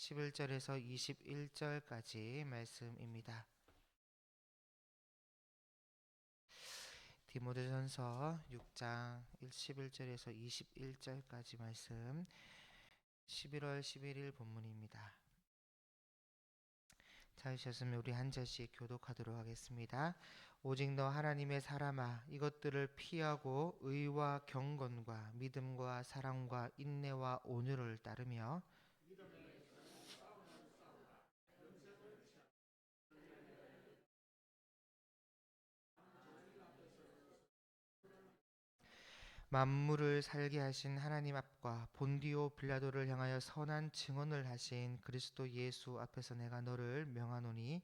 11절에서 21절까지 말씀입니다. 디모데전서 6장 11절에서 21절까지 말씀 11월 11일 본문입니다. 찾으셨으면 우리 한 절씩 교독하도록 하겠습니다. 오직 너 하나님의 사람아 이것들을 피하고 의와 경건과 믿음과 사랑과 인내와 온유를 따르며 만물을 살게 하신 하나님 앞과 본디오 빌라도를 향하여 선한 증언을 하신 그리스도 예수 앞에서 내가 너를 명하노니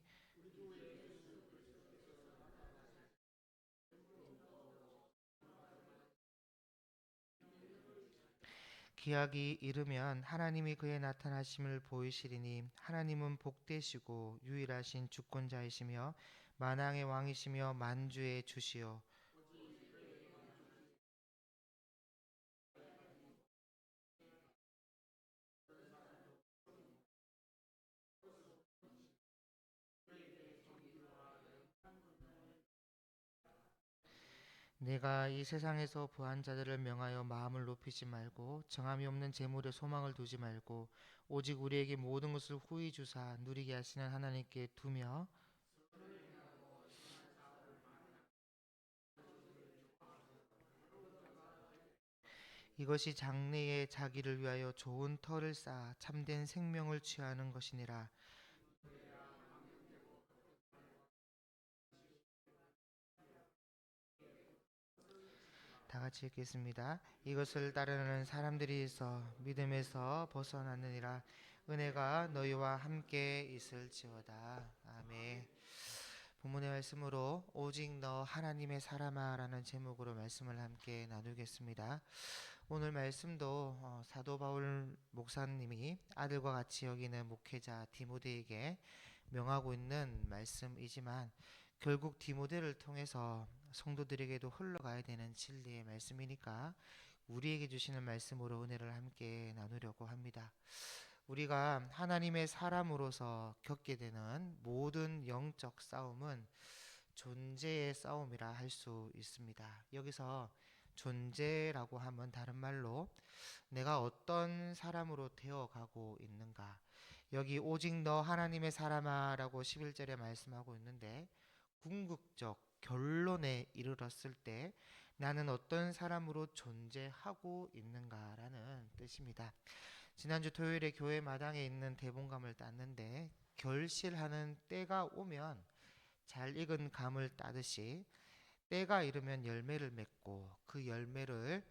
기약이 이르면 하나님이 그의 나타나심을 보이시리니 하나님은 복되시고 유일하신 주권자이시며 만왕의 왕이시며 만주의 주시요 내가 이 세상에서 부한 자들을 명하여 마음을 높이지 말고 정함이 없는 재물에 소망을 두지 말고 오직 우리에게 모든 것을 후히 주사 누리게 하시는 하나님께 두며 이것이 장래에 자기를 위하여 좋은 터를 쌓아 참된 생명을 취하는 것이니라 다 같이 읽겠습니다. 이것을 따르는 사람들이 있어 믿음에서 벗어났느니라 은혜가 너희와 함께 있을지어다. 아멘. 본문의 말씀으로 오직 너 하나님의 사람아라는 제목으로 말씀을 함께 나누겠습니다. 오늘 말씀도 어, 사도 바울 목사님이 아들과 같이 여기는 목회자 디모데에게 명하고 있는 말씀이지만 결국 디모데를 통해서 성도들에게도 흘러가야 되는 진리의 말씀이니까 우리에게 주시는 말씀으로 은혜를 함께 나누려고 합니다. 우리가 하나님의 사람으로서 겪게 되는 모든 영적 싸움은 존재의 싸움이라 할 수 있습니다. 여기서 존재라고 하면 다른 말로 내가 어떤 사람으로 되어가고 있는가. 여기 오직 너 하나님의 사람아라고 11절에 말씀하고 있는데 궁극적 결론에 이르렀을 때 나는 어떤 사람으로 존재하고 있는가라는 뜻입니다. 지난주 토요일에 교회 마당에 있는 대본감을 땄는데 결실하는 때가 오면 잘 익은 감을 따듯이 때가 이르면 열매를 맺고 그 열매를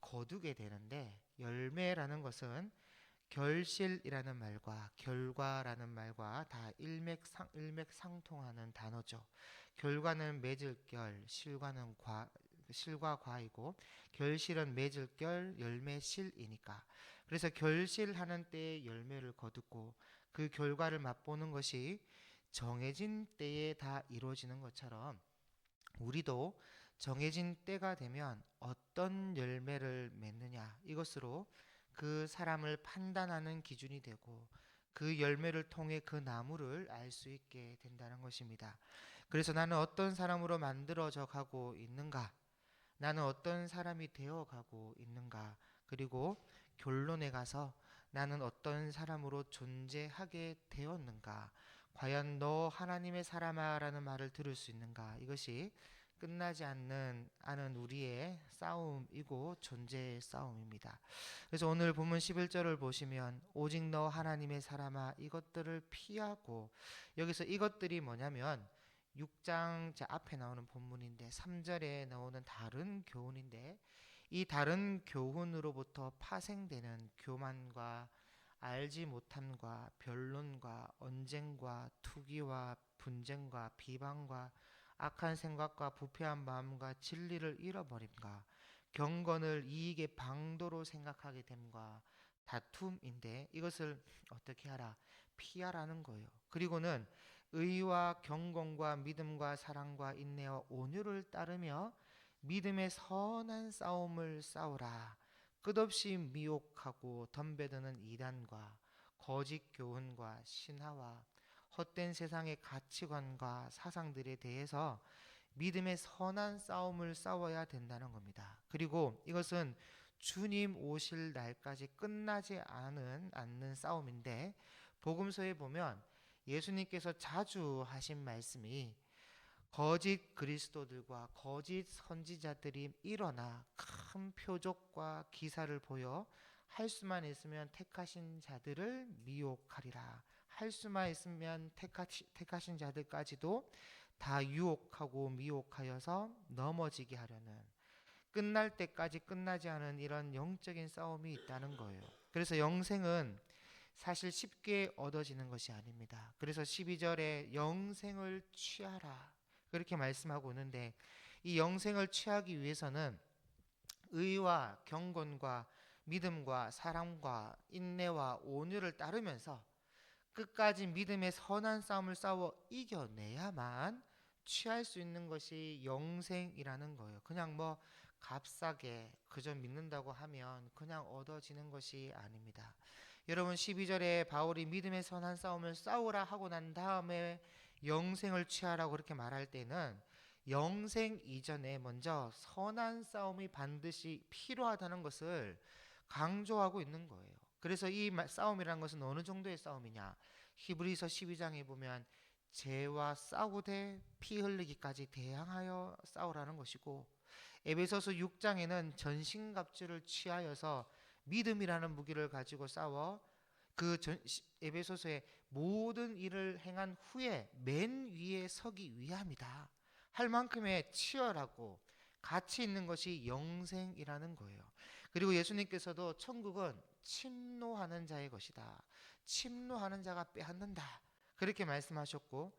거두게 되는데 열매라는 것은 결실이라는 말과 결과라는 말과 다 일맥상 일맥상통하는 단어죠. 결과는 맺을 결, 실과는 과 실과 과이고 결실은 맺을 결, 열매 실이니까. 그래서 결실하는 때에 열매를 거두고 그 결과를 맛보는 것이 정해진 때에 다 이루어지는 것처럼 우리도 정해진 때가 되면 어떤 열매를 맺느냐 이것으로 그 사람을 판단하는 기준이 되고 그 열매를 통해 그 나무를 알 수 있게 된다는 것입니다. 그래서 나는 어떤 사람으로 만들어져 가고 있는가? 나는 어떤 사람이 되어 가고 있는가? 그리고 결론에 가서 나는 어떤 사람으로 존재하게 되었는가? 과연 너 하나님의 사람아라는 말을 들을 수 있는가? 이것이 끝나지 않는 않은 우리의 싸움이고 존재의 싸움입니다. 그래서 오늘 본문 11절을 보시면 오직 너 하나님의 사람아 이것들을 피하고 여기서 이것들이 뭐냐면 6장 제 앞에 나오는 본문인데 3절에 나오는 다른 교훈인데 이 다른 교훈으로부터 파생되는 교만과 알지 못함과 변론과 언쟁과 투기와 분쟁과 비방과 악한 생각과 부패한 마음과 진리를 잃어버림과 경건을 이익의 방도로 생각하게 됨과 다툼인데 이것을 어떻게 하라 피하라는 거예요. 그리고는 의와 경건과 믿음과 사랑과 인내와 온유를 따르며 믿음의 선한 싸움을 싸우라. 끝없이 미혹하고 덤벼드는 이단과 거짓 교훈과 신화와 헛된 세상의 가치관과 사상들에 대해서 믿음의 선한 싸움을 싸워야 된다는 겁니다. 그리고 이것은 주님 오실 날까지 끝나지 않은 않는 싸움인데 복음서에 보면 예수님께서 자주 하신 말씀이 거짓 그리스도들과 거짓 선지자들이 일어나 큰 표적과 기사를 보여 할 수만 있으면 택하신 자들을 미혹하리라. 할 수만 있으면 택하시, 택하신 자들까지도 다 유혹하고 미혹하여서 넘어지게 하려는 끝날 때까지 끝나지 않은 이런 영적인 싸움이 있다는 거예요. 그래서 영생은 사실 쉽게 얻어지는 것이 아닙니다. 그래서 12절에 영생을 취하라. 그렇게 말씀하고 있는데 이 영생을 취하기 위해서는 의와 경건과 믿음과 사랑과 인내와 온유를 따르면서 끝까지 믿음의 선한 싸움을 싸워 이겨내야만 취할 수 있는 것이 영생이라는 거예요. 그냥 뭐 값싸게 그저 믿는다고 하면 그냥 얻어지는 것이 아닙니다. 여러분 12절에 바울이 믿음의 선한 싸움을 싸우라 하고 난 다음에 영생을 취하라고 그렇게 말할 때는 영생 이전에 먼저 선한 싸움이 반드시 필요하다는 것을 강조하고 있는 거예요. 그래서 이 싸움이라는 것은 어느 정도의 싸움이냐? 히브리서 12장에 보면 죄와 싸우되 피 흘리기까지 대항하여 싸우라는 것이고 에베소서 6장에는 전신갑주를 취하여서 믿음이라는 무기를 가지고 싸워 그 전, 에베소서의 모든 일을 행한 후에 맨 위에 서기 위함이다. 할 만큼의 치열하고 가치 있는 것이 영생이라는 거예요. 그리고 예수님께서도 천국은 침노하는 자의 것이다. 침노하는 자가 빼앗는다. 그렇게 말씀하셨고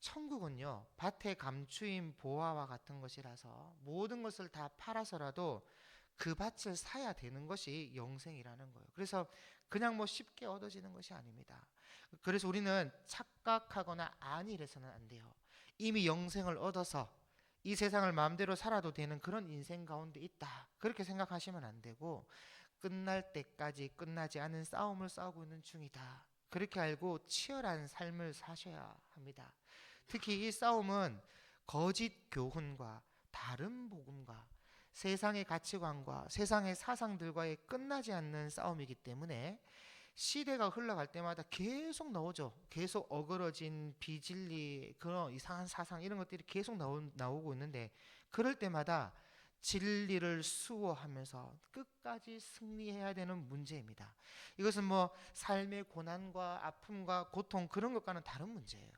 천국은요 밭에 감추인 보화와 같은 것이라서 모든 것을 다 팔아서라도 그 밭을 사야 되는 것이 영생이라는 거예요. 그래서 그냥 뭐 쉽게 얻어지는 것이 아닙니다. 그래서 우리는 착각하거나 안일해서는 안 돼요. 이미 영생을 얻어서 이 세상을 마음대로 살아도 되는 그런 인생 가운데 있다. 그렇게 생각하시면 안 되고 끝날 때까지 끝나지 않은 싸움을 싸우고 있는 중이다. 그렇게 알고 치열한 삶을 사셔야 합니다. 특히 이 싸움은 거짓 교훈과 다른 복음과 세상의 가치관과 세상의 사상들과의 끝나지 않는 싸움이기 때문에 시대가 흘러갈 때마다 계속 나오죠. 계속 어그러진 비진리 그런 이상한 사상 이런 것들이 계속 나오, 나오고 있는데 그럴 때마다 진리를 수호하면서 끝까지 승리해야 되는 문제입니다. 이것은 뭐 삶의 고난과 아픔과 고통 그런 것과는 다른 문제예요.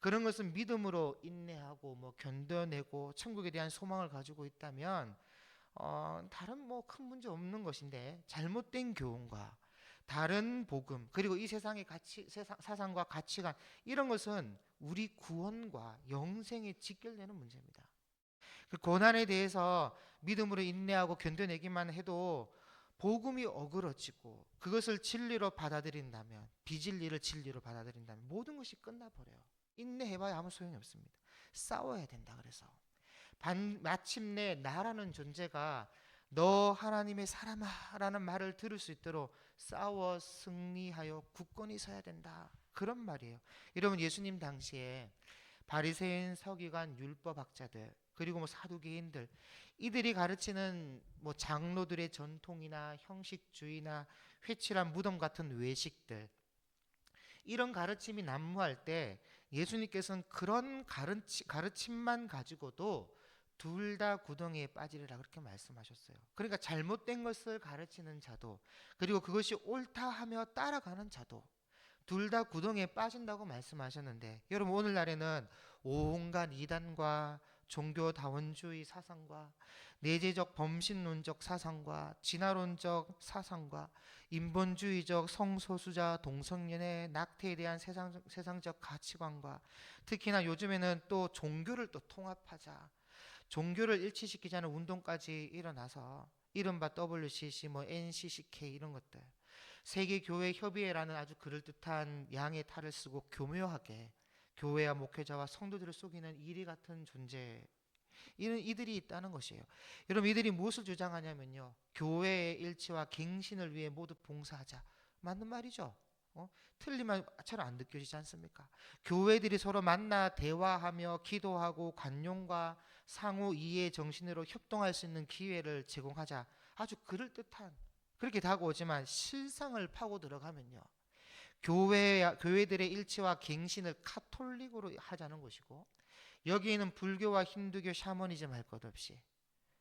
그런 것은 믿음으로 인내하고 뭐 견뎌내고 천국에 대한 소망을 가지고 있다면 어, 다른 뭐 큰 문제 없는 것인데 잘못된 교훈과 다른 복음 그리고 이 세상의 가치 세상, 사상과 가치관 이런 것은 우리 구원과 영생에 직결되는 문제입니다. 그 고난에 대해서 믿음으로 인내하고 견뎌내기만 해도 복음이 어그러지고 그것을 진리로 받아들인다면 비진리를 진리로 받아들인다면 모든 것이 끝나버려요. 인내해봐야 아무 소용이 없습니다. 싸워야 된다 그래서 반, 마침내 나라는 존재가 너 하나님의 사람아라는 말을 들을 수 있도록 싸워 승리하여 굳건히 서야 된다. 그런 말이에요. 여러분 예수님 당시에 바리새인, 서기관, 율법학자들 그리고 뭐 사두개인들 이들이 가르치는 뭐 장로들의 전통이나 형식주의나 회칠한 무덤 같은 외식들 이런 가르침이 난무할 때 예수님께서는 그런 가르치, 가르침만 가지고도 둘 다 구덩이에 빠지리라 그렇게 말씀하셨어요. 그러니까 잘못된 것을 가르치는 자도 그리고 그것이 옳다 하며 따라가는 자도 둘 다 구덩이에 빠진다고 말씀하셨는데 여러분 오늘날에는 온갖 이단과 종교다원주의 사상과 내재적 범신론적 사상과 진화론적 사상과 인본주의적 성소수자 동성연애 낙태에 대한 세상, 세상적 가치관과 특히나 요즘에는 또 종교를 또 통합하자 종교를 일치시키자는 운동까지 일어나서 이른바 WCC 뭐 NCCK 이런 것들 세계 교회 협의회라는 아주 그럴듯한 양의 탈을 쓰고 교묘하게 교회와 목회자와 성도들을 속이는 이리 같은 존재 이런 이들이 있다는 것이에요. 여러분 이들이 무엇을 주장하냐면요. 교회의 일치와 갱신을 위해 모두 봉사하자. 맞는 말이죠. 어? 틀린 말처럼 안 느껴지지 않습니까? 교회들이 서로 만나 대화하며 기도하고 관용과 상호 이해 정신으로 협동할 수 있는 기회를 제공하자. 아주 그럴듯한 그렇게 다가오지만 실상을 파고 들어가면요. 교회 교회들의 일치와 갱신을 카톨릭으로 하자는 것이고 여기에는 불교와 힌두교, 샤머니즘 할 것 없이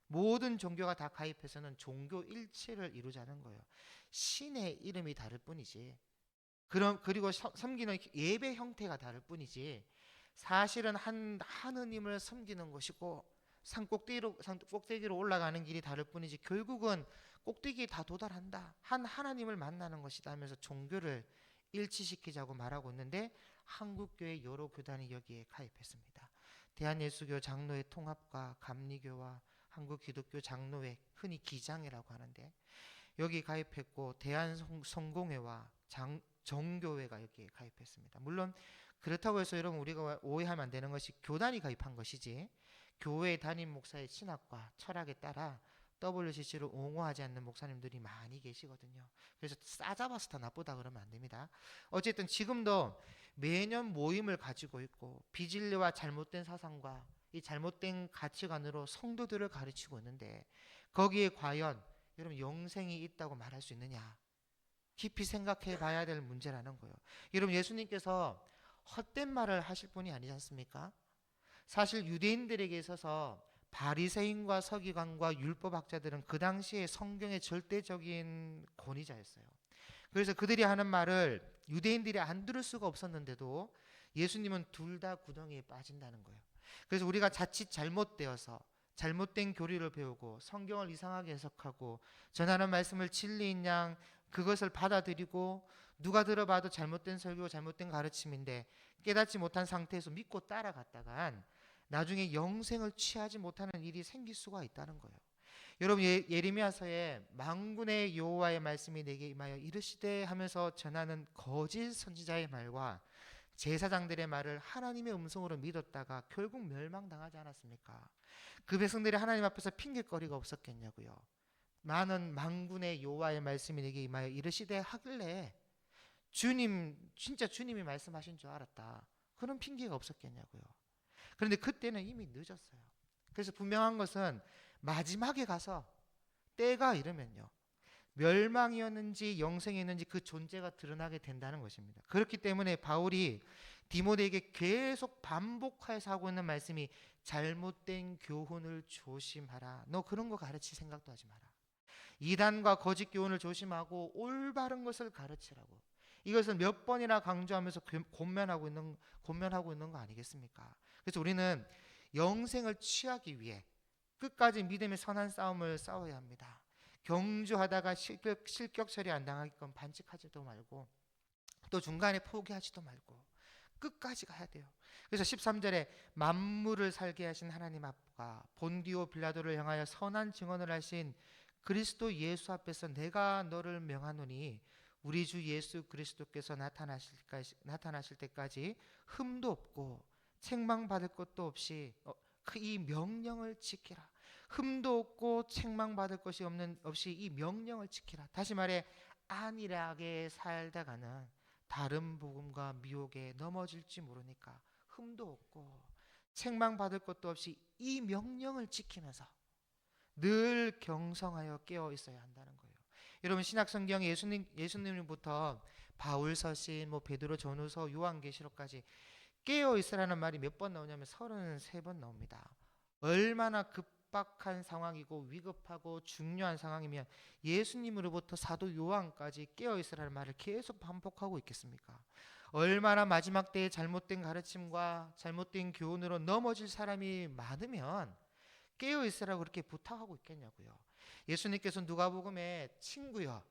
모든 종교가 다 가입해서는 종교 일치를 이루자는 거예요. 신의 이름이 다를 뿐이지. 그럼 그리고 섬기는 예배 형태가 다를 뿐이지. 사실은 한 하느님을 섬기는 것이고 산 꼭대기로 산 꼭대기로 올라가는 길이 다를 뿐이지 결국은 꼭대기에 다 도달한다. 한 하나님을 만나는 것이다 하면서 종교를 일치시키자고 말하고 있는데 한국교회 여러 교단이 여기에 가입했습니다. 대한예수교 장로회 통합과 감리교와 한국기독교 장로회 흔히 기장이라고 하는데 여기 가입했고 대한성공회와 장, 정교회가 여기에 가입했습니다. 물론 그렇다고 해서 여러분 우리가 오해하면 안 되는 것이 교단이 가입한 것이지 교회 담임 목사의 신학과 철학에 따라 WCC를 옹호하지 않는 목사님들이 많이 계시거든요. 그래서 싸잡아서 다 나쁘다 그러면 안 됩니다. 어쨌든 지금도 매년 모임을 가지고 있고 비진리와 잘못된 사상과 이 잘못된 가치관으로 성도들을 가르치고 있는데 거기에 과연 여러분 영생이 있다고 말할 수 있느냐? 깊이 생각해 봐야 될 문제라는 거예요. 여러분 예수님께서 헛된 말을 하실 분이 아니지 않습니까? 사실 유대인들에게 있어서 바리새인과 서기관과 율법학자들은 그 당시에 성경의 절대적인 권위자였어요. 그래서 그들이 하는 말을 유대인들이 안 들을 수가 없었는데도 예수님은 둘 다 구덩이에 빠진다는 거예요. 그래서 우리가 자칫 잘못되어서 잘못된 교리를 배우고 성경을 이상하게 해석하고 전하는 말씀을 진리인 양 그것을 받아들이고 누가 들어봐도 잘못된 설교, 잘못된 가르침인데 깨닫지 못한 상태에서 믿고 따라갔다간 나중에 영생을 취하지 못하는 일이 생길 수가 있다는 거예요. 여러분 예, 예레미야서에 망군의 여호와의 말씀이 내게 임하여 이르시되 하면서 전하는 거짓 선지자의 말과 제사장들의 말을 하나님의 음성으로 믿었다가 결국 멸망당하지 않았습니까? 그 백성들이 하나님 앞에서 핑계거리가 없었겠냐고요. 많은 망군의 여호와의 말씀이 내게 임하여 이르시되 하길래 주님 진짜 주님이 말씀하신 줄 알았다. 그런 핑계가 없었겠냐고요. 그런데 그때는 이미 늦었어요. 그래서 분명한 것은 마지막에 가서 때가 이르면요. 멸망이었는지 영생이었는지 그 존재가 드러나게 된다는 것입니다. 그렇기 때문에 바울이 디모데에게 계속 반복해서 하고 있는 말씀이 잘못된 교훈을 조심하라. 너 그런 거 가르칠 생각도 하지 마라. 이단과 거짓 교훈을 조심하고 올바른 것을 가르치라고. 이것을 몇 번이나 강조하면서 권면하고 있는 권면하고 있는 거 아니겠습니까? 그래서 우리는 영생을 취하기 위해 끝까지 믿음의 선한 싸움을 싸워야 합니다. 경주하다가 실격, 실격 처리 안 당하게끔 반칙하지도 말고 또 중간에 포기하지도 말고 끝까지 가야 돼요. 그래서 13절에 만물을 살게 하신 하나님 앞과 본디오 빌라도를 향하여 선한 증언을 하신 그리스도 예수 앞에서 내가 너를 명하노니 우리 주 예수 그리스도께서 나타나실, 때까지 흠도 없고 책망받을 것도 없이 어, 그이 명령을 지키라. 흠도 없고 책망받을 것이 없는 없이 이 명령을 지키라. 다시 말해 안일하게 살다가는 다른 복음과 미혹에 넘어질지 모르니까 흠도 없고 책망받을 것도 없이 이 명령을 지키면서 늘 경성하여 깨어 있어야 한다는 거예요. 여러분 신약 성경 예수님 예수님부터 바울 서신, 뭐 베드로 전후서, 요한계시록까지 깨어 있으라는 말이 몇 번 나오냐면 33번 나옵니다. 얼마나 급박한 상황이고 위급하고 중요한 상황이면 예수님으로부터 사도 요한까지 깨어 있으라는 말을 계속 반복하고 있겠습니까? 얼마나 마지막 때에 잘못된 가르침과 잘못된 교훈으로 넘어질 사람이 많으면 깨어 있으라고 그렇게 부탁하고 있겠냐고요. 예수님께서 누가복음에 친구여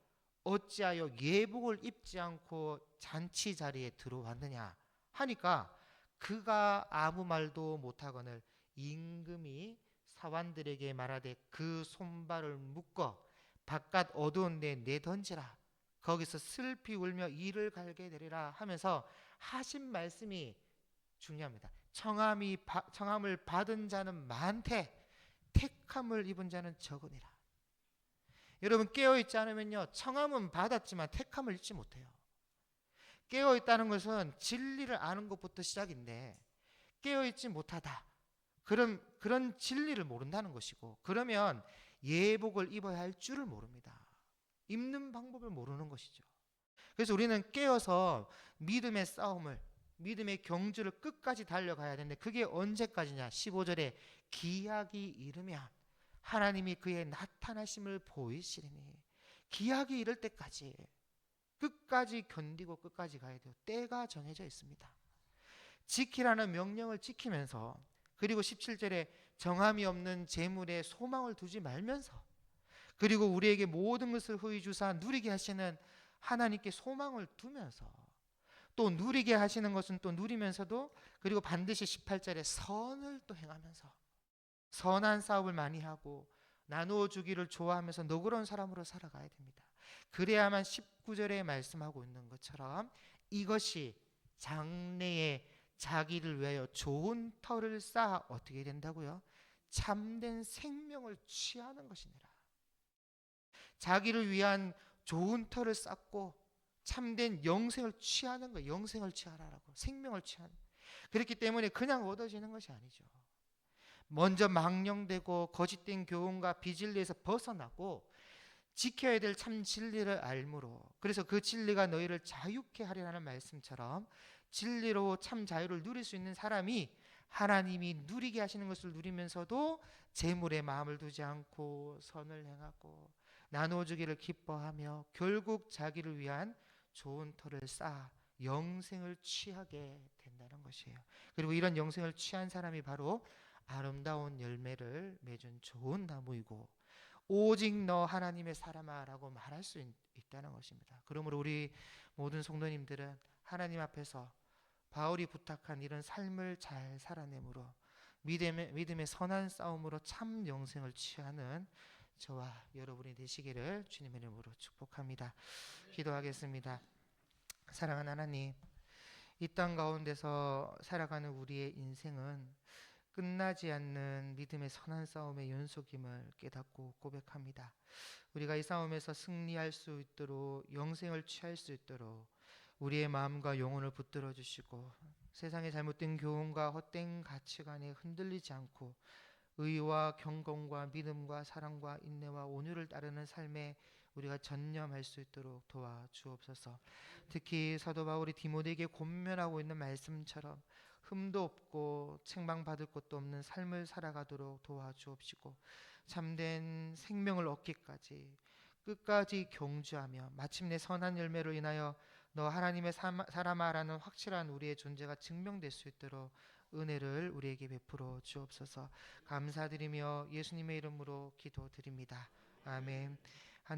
어찌하여 예복을 입지 않고 잔치 자리에 들어왔느냐 하니까 그가 아무 말도 못하거늘 임금이 사환들에게 말하되 그 손발을 묶어 바깥 어두운 데 내던지라 거기서 슬피 울며 이를 갈게 되리라 하면서 하신 말씀이 중요합니다. 청함이 바- 청함을 받은 자는 많되 택함을 입은 자는 적으니라. 여러분 깨어 있지 않으면요 청함은 받았지만 택함을 잊지 못해요. 깨어 있다는 것은 진리를 아는 것부터 시작인데 깨어 있지 못하다. 그런 그런 진리를 모른다는 것이고 그러면 예복을 입어야 할 줄을 모릅니다. 입는 방법을 모르는 것이죠. 그래서 우리는 깨어서 믿음의 싸움을 믿음의 경주를 끝까지 달려가야 되는데 그게 언제까지냐? 15절에 기약이 이르면 하나님이 그의 나타나심을 보이시리니 기약이 이를 때까지 끝까지 견디고 끝까지 가야 돼요. 때가 정해져 있습니다. 지키라는 명령을 지키면서 그리고 17절에 정함이 없는 재물에 소망을 두지 말면서 그리고 우리에게 모든 것을 후히 주사 누리게 하시는 하나님께 소망을 두면서 또 누리게 하시는 것은 또 누리면서도 그리고 반드시 18절에 선을 또 행하면서 선한 싸움을 많이 하고 나누어 주기를 좋아하면서 너그러운 사람으로 살아가야 됩니다. 그래야만 19절에 말씀하고 있는 것처럼 이것이 장래에 자기를 위하여 좋은 터를 쌓아 어떻게 된다고요? 참된 생명을 취하는 것이니라. 자기를 위한 좋은 터를 쌓고 참된 영생을 취하는 거, 영생을 취하라라고 생명을 취하는. 그렇기 때문에 그냥 얻어지는 것이 아니죠. 먼저 망령되고 거짓된 교훈과 비진리에서 벗어나고 지켜야 될 참 진리를 알므로 그래서 그 진리가 너희를 자유케 하리라는 말씀처럼 진리로 참 자유를 누릴 수 있는 사람이 하나님이 누리게 하시는 것을 누리면서도 재물에 마음을 두지 않고 선을 행하고 나누어 주기를 기뻐하며 결국 자기를 위한 좋은 터를 쌓아 영생을 취하게 된다는 것이에요. 그리고 이런 영생을 취한 사람이 바로 아름다운 열매를 맺은 좋은 나무이고 오직 너 하나님의 사람아라고 말할 수 있, 있다는 것입니다. 그러므로 우리 모든 성도님들은 하나님 앞에서 바울이 부탁한 이런 삶을 잘 살아내므로 믿음의, 믿음의 선한 싸움으로 참 영생을 취하는 저와 여러분이 되시기를 주님의 이름으로 축복합니다. 기도하겠습니다. 사랑하는 하나님, 이 땅 가운데서 살아가는 우리의 인생은 끝나지 않는 믿음의 선한 싸움의 연속임을 깨닫고 고백합니다. 우리가 이 싸움에서 승리할 수 있도록 영생을 취할 수 있도록 우리의 마음과 영혼을 붙들어 주시고 세상의 잘못된 교훈과 헛된 가치관에 흔들리지 않고 의와 경건과 믿음과 사랑과 인내와 온유를 따르는 삶에 우리가 전념할 수 있도록 도와 주옵소서. 특히 사도 바울이 디모데에게 권면하고 있는 말씀처럼 흠도 없고 책망받을 것도 없는 삶을 살아가도록 도와주옵시고 참된 생명을 얻기까지 끝까지 경주하며 마침내 선한 열매로 인하여 너 하나님의 사람아라는 확실한 우리의 존재가 증명될 수 있도록 은혜를 우리에게 베풀어 주옵소서 감사드리며 예수님의 이름으로 기도드립니다. 아멘.